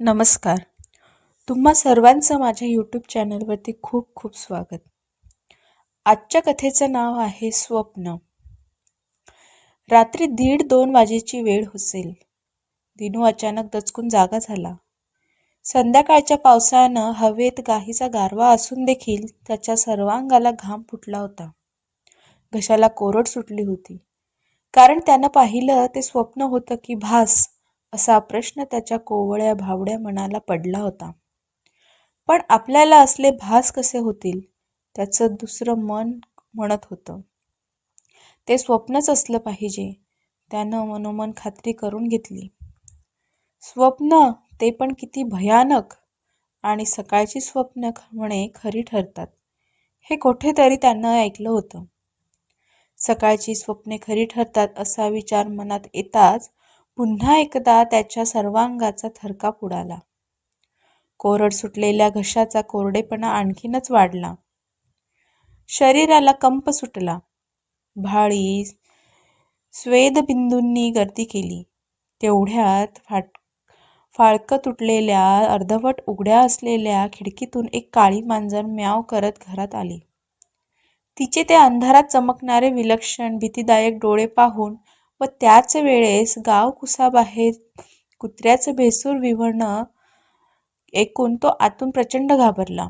नमस्कार. तुम्हा सर्वांचं माझ्या यूट्यूब चॅनलवरती खूप खूप स्वागत. आजच्या कथेचं नाव आहे स्वप्न. रात्री दीड दोन वाजेची वेळ होसेल. दिनू अचानक दचकून जागा झाला. संध्याकाळच्या पावसानं हवेत गाहीचा गारवा असून देखील त्याच्या सर्वांगाला घाम फुटला होता. घशाला कोरड सुटली होती. कारण त्यानं पाहिलं ते स्वप्न होतं की भास असा प्रश्न त्याच्या कोवळ्या भावड्या मनाला पडला होता. पण आपल्याला असले भास कसे होतील? त्याचं दुसरं मन म्हणत होतं. ते स्वप्नच असलं पाहिजे. त्यानं मनोमन खात्री करून घेतली. स्वप्न ते पण किती भयानक आणि सकाळची स्वप्न म्हणे खरी ठरतात. हे कुठेतरी त्यानं ऐकलं होतं. सकाळची स्वप्ने खरी ठरतात असा विचार मनात येताच पुन्हा एकदा त्याच्या सर्वांगाचा थरकाप उडाला. कोरड सुटलेल्या घशाचा कोरडेपणा आणखीनच वाढला. शरीराला कंप सुटला. भाळी स्वेदबिंदूंनी गर्दी केली. तेवढ्यात फाट फाळकं तुटलेल्या अर्धवट उघड्या असलेल्या खिडकीतून एक काळी मांजर म्याव करत घरात आली. तिचे ते अंधारात चमकणारे विलक्षण भीतीदायक डोळे पाहून व त्याच वेळेस गाव कुसाबाहेर कुत्र्याचं भेसूर विवरणं ऐकून तो आतून प्रचंड घाबरला.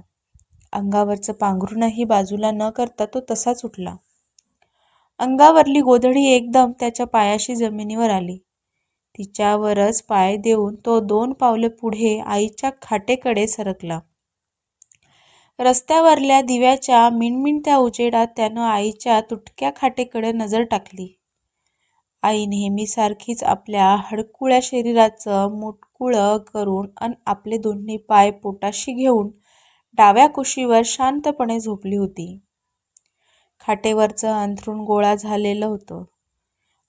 अंगावरचं पांघरूणही बाजूला न करता तो तसाच उठला. अंगावरली गोधडी एकदम त्याच्या पायाशी जमिनीवर आली. तिच्यावरच पाय देऊन तो दोन पावले पुढे आईच्या खाटेकडे सरकला. रस्त्यावरल्या दिव्याच्या मिणमिणत्या उजेडात त्यानं आईच्या तुटक्या खाटेकडे नजर टाकली. आई नेहमीसारखीच आपल्या हडकुळ्या शरीराचं मुटकुळं करून अन आपले दोन्ही पाय पोटाशी घेऊन डाव्या कुशीवर शांतपणे झोपली होती. खाटेवरचं अंथरूण गोळा झालेलं होतं.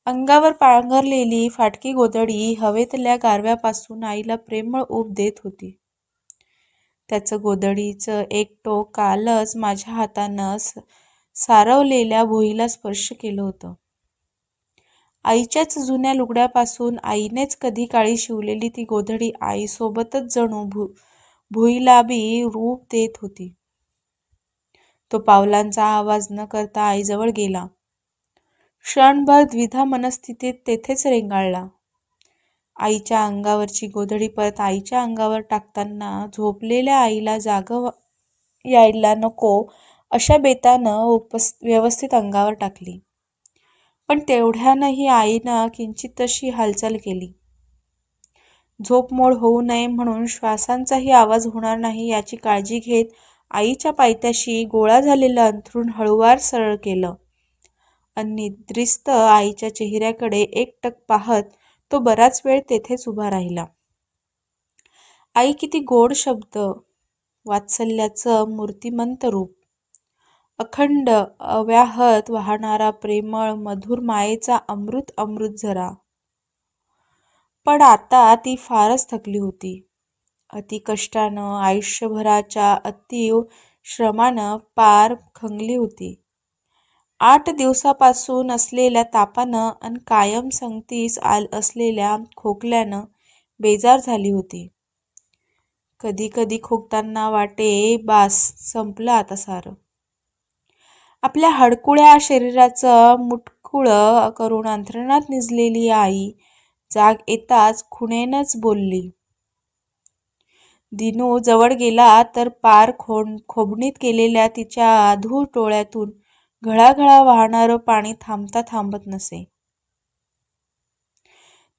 अंगावर पांघरलेली फाटकी गोदडी हवेतल्या गारव्यापासून आईला प्रेमळ ऊब देत होती. त्याचं गोदडीचं एक टोक कालच माझ्या हातानं सारवलेल्या भुईला स्पर्श केलं होतं. आईच्याच जुन्या लुगड्यापासून आईनेच कधी काळी शिवलेली ती गोधडी आईसोबतच जणू भू भुईलाबी रूप देत होती. तो पावलांचा आवाज न करता आईजवळ गेला. क्षणभर द्विधा मनस्थितीत तेथेच रेंगाळला. आईच्या अंगावरची गोधडी परत आईच्या अंगावर टाकताना झोपलेल्या आईला जाग यायला नको अशा बेतानं उपस व्यवस्थित अंगावर टाकली. पण तेवढ्यानंही आईनं किंचित तशी हालचाल केली. झोपमोड होऊ नये म्हणून श्वासांचाही आवाज होणार नाही याची काळजी घेत आईच्या पायथ्याशी गोळा झालेलं अंथरूण हळुवार सरळ केलं. अनिद्रिस्त आईच्या चेहऱ्याकडे एकटक पाहत तो बराच वेळ तेथेच उभा राहिला. आई किती गोड शब्द. वात्सल्याचं मूर्तिमंत रूप. अखंड अव्याहत वाहणारा प्रेमळ मधुर मायेचा अमृत अमृत झरा. पण आता ती फारच थकली होती. अति कष्टानं आयुष्यभराच्या अतीव श्रमानं पार खंगली होती. आठ दिवसापासून असलेल्या तापानं आणि कायम संगतीस आल असलेल्या खोकल्यानं बेजार झाली होती. कधी कधी खोकताना वाटे बास संपलं आता सारं. आपल्या हडकुळ्या शरीराचं मुटकुळं करून अंथरणात निजलेली आई जाग येताच खुणेनच बोलली दिनू जवळ गेला तर पार खोण खोबणीत केलेल्या तिच्या धूळ टोळ्यातून घळाघळा वाहणारं पाणी थांबता थांबत नसे.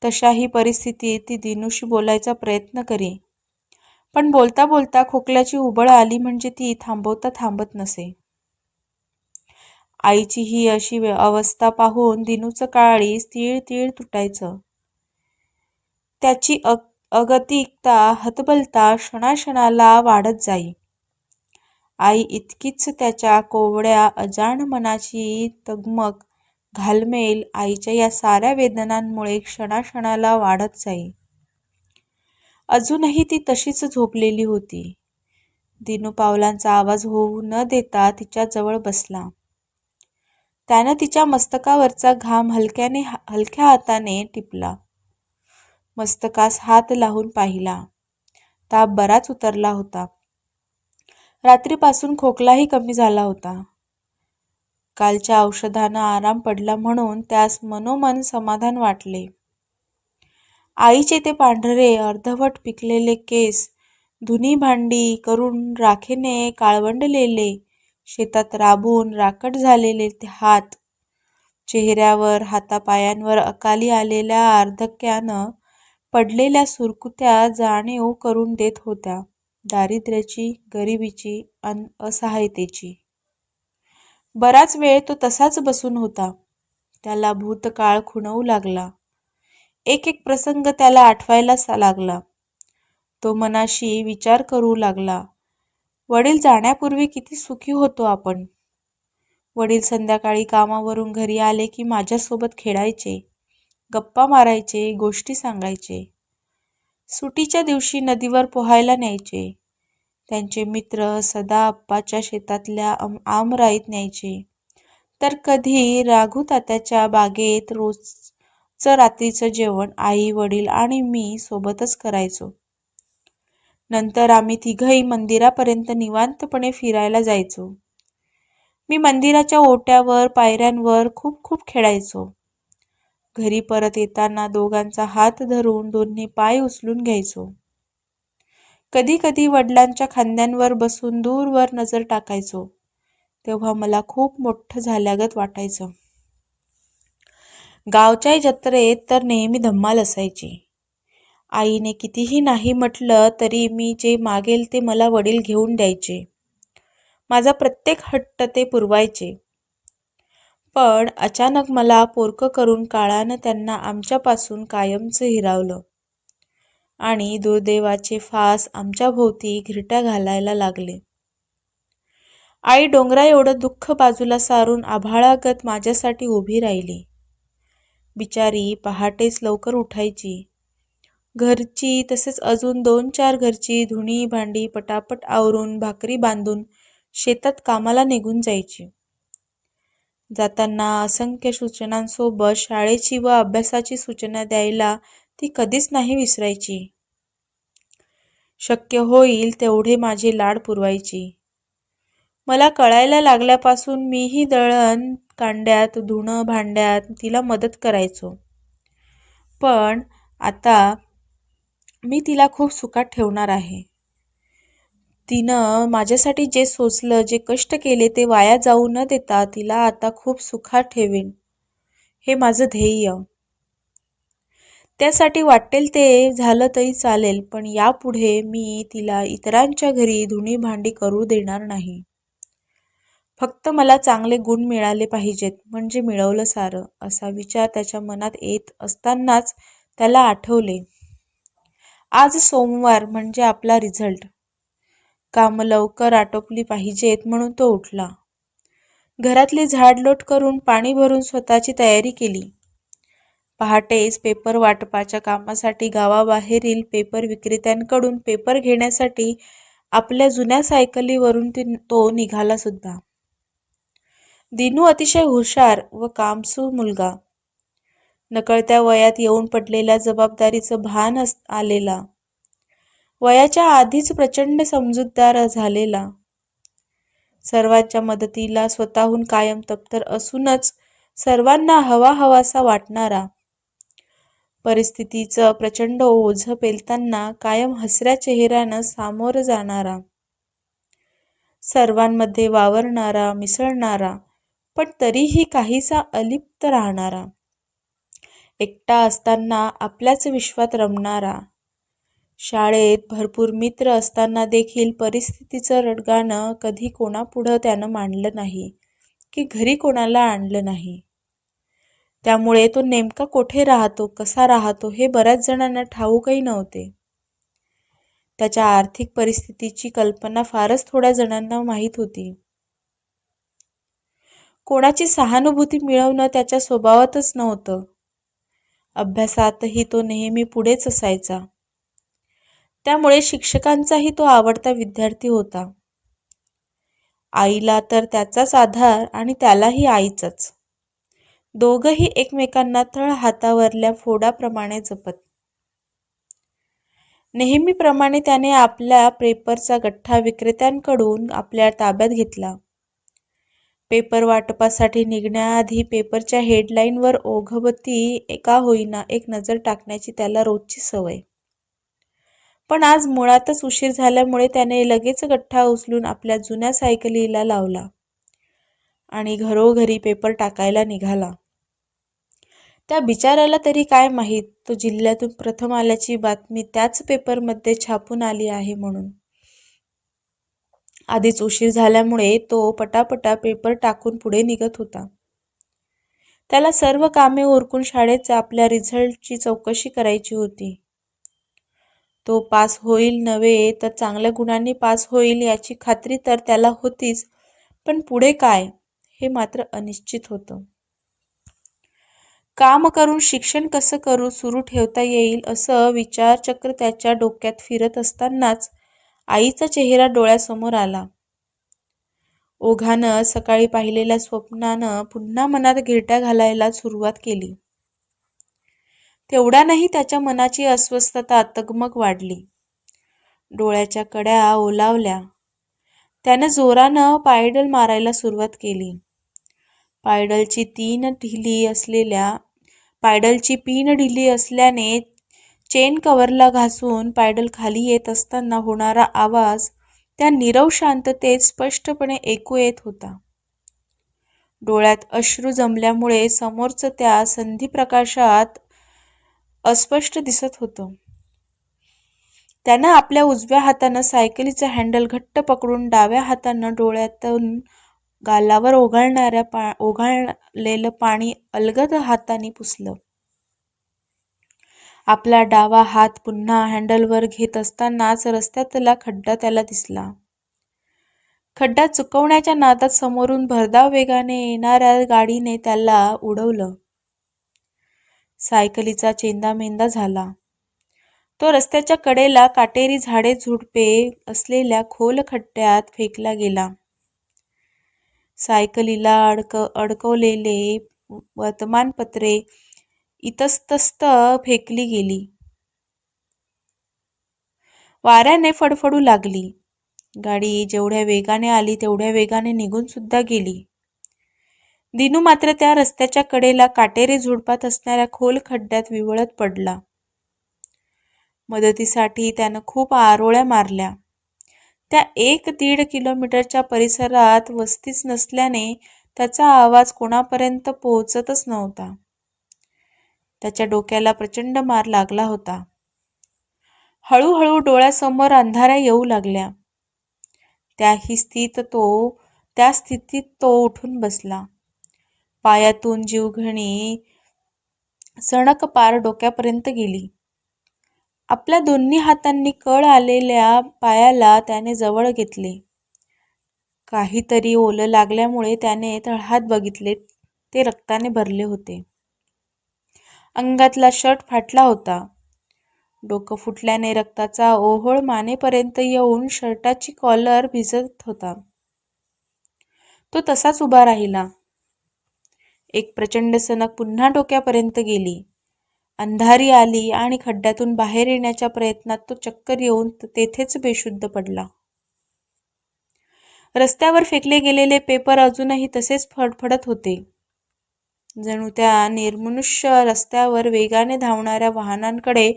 तशाही परिस्थितीत ती दिनूशी बोलायचा प्रयत्न करी पण बोलता बोलता खोकल्याची उबळ आली म्हणजे ती थांबवता थांबत नसे. आईची ही अशी अवस्था पाहून दिनूचं काळी तीळ तीळ तुटायचं. त्याची अग अगतिकता हतबलता क्षणाक्षणाला वाढत जाई. आई इतकीच त्याच्या कोवड्या अजाण मनाची तगमग घालमेल आईच्या या साऱ्या वेदनांमुळे क्षणाक्षणाला वाढत जाई. अजूनही ती तशीच झोपलेली होती. दिनू पावलांचा आवाज होऊ न देता तिच्याजवळ बसला. त्यानं तिच्या मस्तकावरचा घाम हलक्याने हलक्या हाताने टिपला. मस्तकास हात लावून पाहिला. ताप बराच उतरला होता. रात्रीपासून खोकलाही कमी झाला होता. कालच्या औषधानं आराम पडला म्हणून त्यास मनोमन समाधान वाटले. आईचे ते पांढरे अर्धवट पिकलेले केस धुनी भांडी करून राखेने काळवंडलेले शेतात राबून राकट झालेले ते हात. चेहऱ्यावर हातापायांवर अकाली आलेल्या अर्धक्यानं पडलेल्या सुरकुत्या जाणीव करून देत होत्या दारिद्र्याची गरिबीची अन असहायतेची. बराच वेळ तो तसाच बसून होता. त्याला भूतकाळ खुणवू लागला. एक एक प्रसंग त्याला आठवायला लागला. तो मनाशी विचार करू लागला. वडील जाण्यापूर्वी किती सुखी होतो आपण. वडील संध्याकाळी कामावरून घरी आले की माझ्यासोबत खेळायचे गप्पा मारायचे गोष्टी सांगायचे. सुटीच्या दिवशी नदीवर पोहायला न्यायचे. त्यांचे मित्र सदा अप्पाच्या शेतातल्या आमराईत न्यायचे. तर कधी राघू तात्याच्या बागेत रोजचं रात्रीचं जेवण आई वडील आणि मी सोबतच करायचो. नंतर आम्ही तिघही मंदिरापर्यंत निवांतपणे फिरायला जायचो. मी मंदिराच्या ओट्यावर पायऱ्यांवर खूप खूप खेळायचो. घरी परत येताना दोघांचा हात धरून दोन्ही पाय उचलून घ्यायचो. कधी कधी वडिलांच्या खांद्यांवर बसून दूरवर नजर टाकायचो. तेव्हा मला खूप मोठं झाल्यागत वाटायचं. गावच्या जत्रेत तर नेहमी धम्माल असायची. आईने कितीही नाही म्हटलं तरी मी जे मागेल ते मला वडील घेऊन द्यायचे. माझा प्रत्येक हट्ट ते पुरवायचे. पण अचानक मला पोरकं करून काळानं त्यांना आमच्यापासून कायमचं हिरावलं. आणि दुर्दैवाचे फास आमच्या भोवती घिरट्या घालायला लागले. आई डोंगरा एवढं दुःख बाजूला सारून आभाळागत माझ्यासाठी उभी राहिली. बिचारी पहाटेच लवकर उठायची. घरची तसेच अजून दोन चार घरची धुणी भांडी पटापट आवरून भाकरी बांधून शेतात कामाला निघून जायची. जाताना असंख्य सूचनांसोबत शाळेची व अभ्यासाची सूचना द्यायला ती कधीच नाही विसरायची. शक्य होईल तेवढे माझे लाड पुरवायची. मला कळायला लागल्यापासून मीही दळण कांड्यात धुणं भांड्यात तिला मदत करायचो. पण आता मी तिला खूप सुखात ठेवणार आहे. तिनं माझ्यासाठी जे सोचलं जे कष्ट केले ते वाया जाऊ न देता तिला आता खूप सुखात ठेवेन. हे माझं ध्येय. त्यासाठी वाटेल ते झालं तरी चालेल पण यापुढे मी तिला इतरांच्या घरी धुणी भांडी करू देणार नाही. फक्त मला चांगले गुण मिळाले पाहिजेत म्हणजे मिळवलं सारं असा विचार त्याच्या मनात येत असतानाच त्याला आठवले. आज सोमवार म्हणजे आपला रिझल्ट. काम लवकर आटोपली पाहिजेत म्हणून तो उठला. घरातली झाडलोट करून पाणी भरून स्वतःची तयारी केली. पहाटेच पेपर वाटपाच्या कामासाठी गावाबाहेरील पेपर विक्रेत्यांकडून पेपर घेण्यासाठी आपल्या जुन्या सायकलीवरून तो निघाला सुद्धा. दिनू अतिशय हुशार व कामसू मुलगा. नकळत्या वयात येऊन पडलेल्या जबाबदारीचं भान अस आलेला. वयाच्या आधीच प्रचंड समजूतदार झालेला. सर्वांच्या मदतीला स्वतःहून कायम तप्तर असूनच सर्वांना हवा हवासा वाटणारा. परिस्थितीचं प्रचंड ओझ पेलताना कायम हसऱ्या चेहऱ्यानं सामोरं जाणारा. सर्वांमध्ये वावरणारा मिसळणारा पण तरीही काहीसा अलिप्त राहणारा. एकटा असताना आपल्याच विश्वात रमणारा. शाळेत भरपूर मित्र असताना देखील परिस्थितीचं रडगाणं कधी कोणापुढं त्यानं मांडलं नाही की घरी कोणाला आणलं नाही. त्यामुळे तो नेमका कोठे राहतो कसा राहतो हे बऱ्याच जणांना ठाऊकही नव्हते. त्याच्या आर्थिक परिस्थितीची कल्पना फारच थोड्या जणांना माहीत होती. कोणाची सहानुभूती मिळवणं त्याच्या स्वभावातच नव्हतं. अभ्यासातही तो नेहमी पुढेच असायचा. त्यामुळे शिक्षकांचाही तो आवडता विद्यार्थी होता. आईला तर त्याचाच आधार आणि त्यालाही आईचाच. दोघंही एकमेकांना तळ हातावरल्या फोडाप्रमाणे जपत. नेहमीप्रमाणे त्याने आपल्या पेपरचा गठ्ठा विक्रेत्यांकडून आपल्या ताब्यात घेतला. पेपर वाटपासाठी निघण्याआधी पेपरच्या हेडलाईनवर ओघवती एका होईना एक नजर टाकण्याची त्याला रोजची सवय. पण आज मुळातच उशीर झाल्यामुळे त्याने लगेच गठ्ठा उचलून आपल्या जुन्या सायकलीला लावला आणि घरोघरी पेपर टाकायला निघाला. त्या बिचाराला तरी काय माहीत तो जिल्ह्यातून प्रथम आल्याची बातमी त्याच पेपरमध्ये छापून आली आहे म्हणून. आधीच उशीर झाल्यामुळे तो पटापटा पेपर टाकून पुढे निघत होता. त्याला सर्व कामे ओरकून शाळेत आपल्या रिझल्टची चौकशी करायची होती. तो पास होईल नव्हे तर चांगल्या गुणांनी पास होईल याची खात्री तर त्याला होतीच पण पुढे काय हे मात्र अनिश्चित होतं. काम करून शिक्षण कसं करू सुरू ठेवता येईल असं विचारचक्र त्याच्या डोक्यात फिरत असतानाच आईचा चेहरा डोळ्यासमोर आला. ओघानं सकाळी पाहिलेल्या स्वप्नानं पुन्हा मनात घिरट्या घालायला सुरुवात केली. तेवढ्यानंही त्याच्या मनाची अस्वस्थता तगमग वाढली. डोळ्याच्या कड्या ओलावल्या. त्यानं जोरानं पायडल मारायला सुरुवात केली. पायडलची तीन ढिली असलेल्या पायडलची पिन ढिली असल्याने चेन कवरला घासून पायडल खाली येत असताना होणारा आवाज त्या नीरव शांततेत स्पष्टपणे ऐकू येत होता. डोळ्यात अश्रू जमल्यामुळे समोरचं त्या संधीप्रकाशात अस्पष्ट दिसत होतं. त्यानं आपल्या उजव्या हातानं सायकलीचं हँडल घट्ट पकडून डाव्या हातानं डोळ्यातून गालावर ओघळणाऱ्या पा ओघळलेलं पाणी अलगद हाताने पुसलं. आपला डावा हात पुन्हा हँडलवर घेत असतानाच रस्त्यातला खड्डा त्याला दिसला. खड्डा चुकवण्याच्या नादात समोरून भरधाव वेगाने येणाऱ्या गाडीने त्याला उडवलं. सायकलीचा चेंदामेंदा झाला. तो रस्त्याच्या कडेला काटेरी झाडे झुडपे असलेल्या खोल खड्ड्यात फेकला गेला. सायकलीला अडक अडकवलेले वर्तमानपत्रे इतस्तस्त फेकली गेली. वाऱ्याने फडफडू लागली. गाडी जेवढ्या वेगाने आली तेवढ्या वेगाने निघून सुद्धा गेली. दिनू मात्र त्या रस्त्याच्या कडेला काटेरी झुडपात असणाऱ्या खोल खड्ड्यात विवळत पडला. मदतीसाठी त्यानं खूप आरोळ्या मारल्या. त्या एक दीड किलोमीटरच्या परिसरात वस्तीच नसल्याने त्याचा आवाज कोणापर्यंत पोहोचतच नव्हता. त्याच्या डोक्याला प्रचंड मार लागला होता. हळूहळू डोळ्यासमोर अंधाऱ्या येऊ लागल्या. त्याही स्थित तो त्या स्थितीत तो उठून बसला. पायातून जीवघणी सणक पार डोक्यापर्यंत गेली. आपल्या दोन्ही हातांनी कळ आलेल्या पायाला त्याने जवळ घेतले. काहीतरी ओलं लागल्यामुळे त्याने तळहात बघितले ते रक्ताने भरले होते. अंगातला शर्ट फाटला होता. डोकं फुटल्याने रक्ताचा ओहोळ मानेपर्यंत येऊन शर्टाची कॉलर भिजत होता. तो तसाच उभा राहिला. एक प्रचंड सनक पुन्हा डोक्यापर्यंत गेली. अंधारी आली आणि खड्ड्यातून बाहेर येण्याच्या प्रयत्नात तो चक्कर येऊन तेथेच बेशुद्ध पडला. रस्त्यावर फेकले गेलेले पेपर अजूनही तसेच फडफडत होते. जणू त्या निर्मनुष्य रस्त्यावर वेगाने धावणाऱ्या वाहनांकडे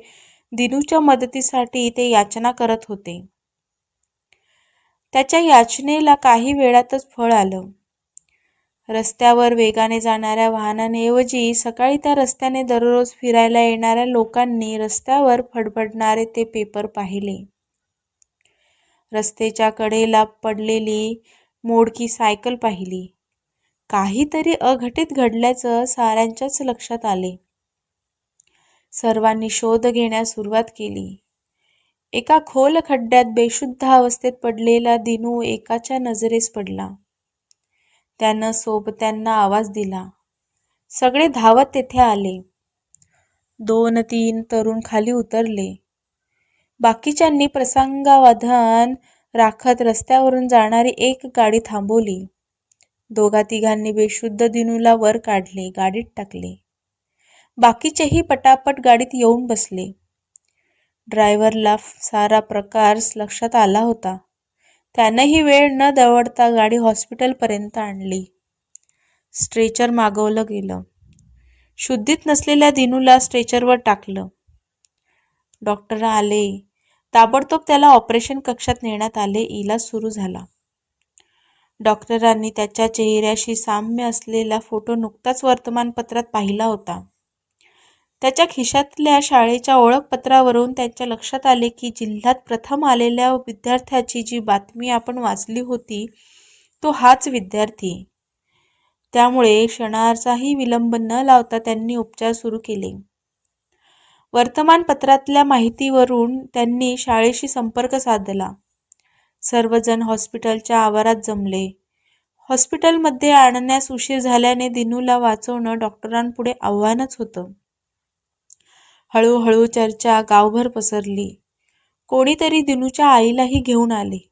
दिनूच्या मदतीसाठी ते याचना करत होते. त्याच्या याचनेला काही वेळातच फळ आलं. रस्त्यावर वेगाने जाणाऱ्या वाहनांऐवजी सकाळी त्या रस्त्याने दररोज फिरायला येणाऱ्या लोकांनी रस्त्यावर फडफडणारे ते पेपर पाहिले. रस्त्याच्या कडेला पडलेली मोडकी सायकल पाहिली. काहीतरी अघटित घडल्याचं साऱ्यांच्याच लक्षात आले. सर्वांनी शोध घेण्यास सुरुवात केली. एका खोल खड्ड्यात बेशुद्ध अवस्थेत पडलेला दिनू एकाच्या नजरेस पडला. त्यानं सोबत्यांना आवाज दिला. सगळे धावत तेथे आले. दोन तीन तरुण खाली उतरले. बाकीच्यांनी प्रसंगावधान राखत रस्त्यावरून जाणारी एक गाडी थांबवली. दोघा तिघांनी बेशुद्ध दिनूला वर काढले गाडीत टाकले. बाकीचेही पटापट गाडीत येऊन बसले. ड्रायव्हरला सारा प्रकार लक्षात आला होता. त्यानंही वेळ न दवडता गाडी हॉस्पिटलपर्यंत आणली. स्ट्रेचर मागवलं गेलं. शुद्धीत नसलेल्या दिनूला स्ट्रेचरवर टाकलं. डॉक्टर आले. ताबडतोब त्याला ऑपरेशन कक्षात नेण्यात आले. इलाज सुरू झाला. डॉक्टरांनी त्याच्या चेहऱ्याशी साम्य असलेला फोटो नुकताच वर्तमानपत्रात पाहिला होता. त्याच्या खिशातल्या शाळेच्या ओळखपत्रावरून त्यांच्या लक्षात आले की जिल्ह्यात प्रथम आलेल्या विद्यार्थ्याची जी बातमी आपण वाचली होती तो हाच विद्यार्थी. त्यामुळे क्षणाचाही विलंब न लावता त्यांनी उपचार सुरू केले. वर्तमानपत्रातल्या माहितीवरून त्यांनी शाळेशी संपर्क साधला. सर्वजण हॉस्पिटलच्या आवारात जमले. हॉस्पिटलमध्ये आणण्यास उशीर झाल्याने दिनूला वाचवणं डॉक्टरांपुढे आव्हानच होतं. हळूहळू चर्चा गावभर पसरली. कोणीतरी दिनूच्या आईलाही घेऊन आले.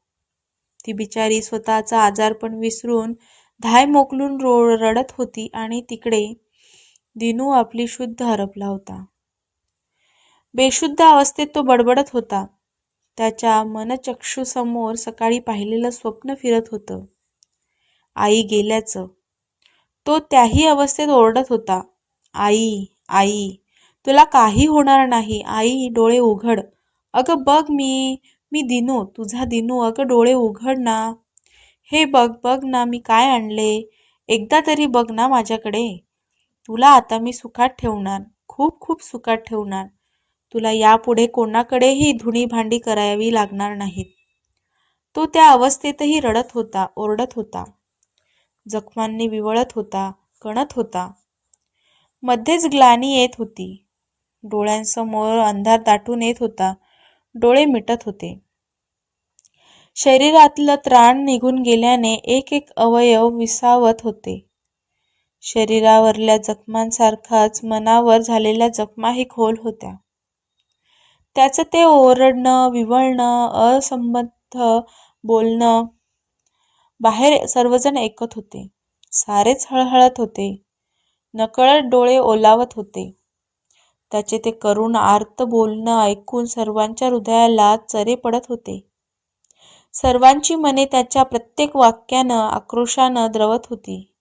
ती बिचारी स्वतःचा आजारपण विसरून धाय मोकलून रो रडत होती आणि तिकडे दिनू आपली शुद्ध हरपला होता. बेशुद्ध अवस्थेत तो बडबडत होता. त्याच्या मनचक्षूसमोर सकाळी पाहिलेलं स्वप्न फिरत होतं. आई गेल्याचं. तो त्याही अवस्थेत ओरडत होता. आई आई तुला काही होणार नाही. आई डोळे उघड. अगं बघ मी मी दिनू तुझा दिनू. अगं डोळे उघड ना. हे बघ बघ ना मी काय आणले. एकदा तरी बघ ना माझ्याकडे. तुला आता मी सुखात ठेवणार. खूप खूप सुखात ठेवणार. तुला यापुढे कोणाकडेही धुणी भांडी करावी लागणार नाहीत. तो त्या अवस्थेतही रडत होता ओरडत होता. जखमांनी विवळत होता कणत होता. मध्येच ग्लानी येत होती. डोळ्यांसमोर अंधार दाटून येत होता. डोळे मिटत होते. शरीरातलं त्राण निघून गेल्याने एक एक अवयव विसावत होते. शरीरावरल्या जखमांसारखाच मनावर झालेल्या जखमाही खोल होत्या. त्याचं ते ओरडणं विवळणं असंबद्ध बोलणं. बाहेर सर्वजण ऐकत होते. सारेच हळहळत होते. नकळत डोळे ओलावत होते. त्याचे ते करुण आर्त बोलणं ऐकून सर्वांच्या हृदयाला चरे पडत होते. सर्वांची मने त्याच्या प्रत्येक वाक्यानं आक्रोशानं द्रवत होती.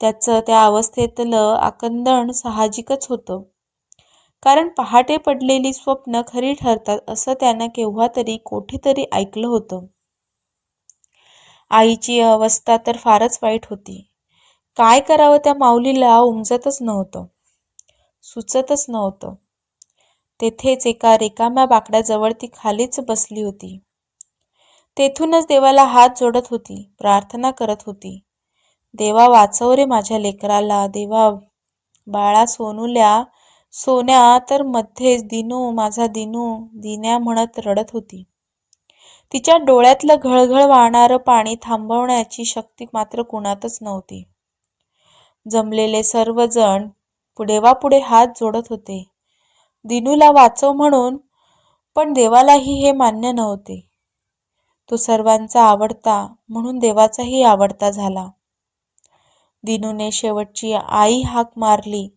त्याचं त्या अवस्थेतलं आकंदन साहजिकच होतं. कारण पहाटे पडलेली स्वप्न खरी ठरतात असं त्यानं केव्हा तरी कोठेतरी ऐकलं होतं. आईची अवस्था तर फारच वाईट होती. काय करावं त्या माऊलीला उमजतच नव्हतं. सुचतच नव्हतं. तेथेच एका रिकाम्या बाकड्याजवळ ती खालीच बसली होती. तेथूनच देवाला हात जोडत होती प्रार्थना करत होती. देवा वाचव रे माझ्या लेकराला. देवा बाळा सोनूल्या सोन्या तर मध्येच दिनू माझा दिनू दिन्या म्हणत रडत होती. तिच्या डोळ्यातलं घळघळ वाहणारं पाणी थांबवण्याची शक्ती मात्र कुणातच नव्हती. जमलेले सर्वजण देवापुढे हात जोडत होते. दिनूला वाचव म्हणून पण देवालाही हे मान्य नव्हते. तो सर्वांचा आवडता म्हणून देवाचाही आवडता झाला. दिनूने शेवटची आई हाक मारली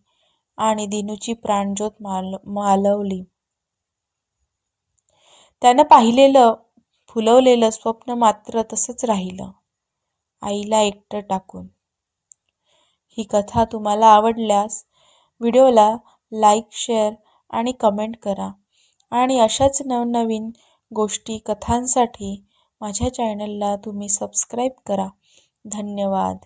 आणि दिनूची प्राणज्योत माल मालवली. त्यानं पाहिलेलं फुलवलेलं स्वप्न मात्र तसंच राहिलं. आईला एकटं टाकून. ही कथा तुम्हाला आवडल्यास व्हिडिओला लाईक शेअर आणि कमेंट करा. आणि अशाच नवनवीन गोष्टी कथांसाठी माझ्या चॅनलला तुम्ही सबस्क्राईब करा. धन्यवाद.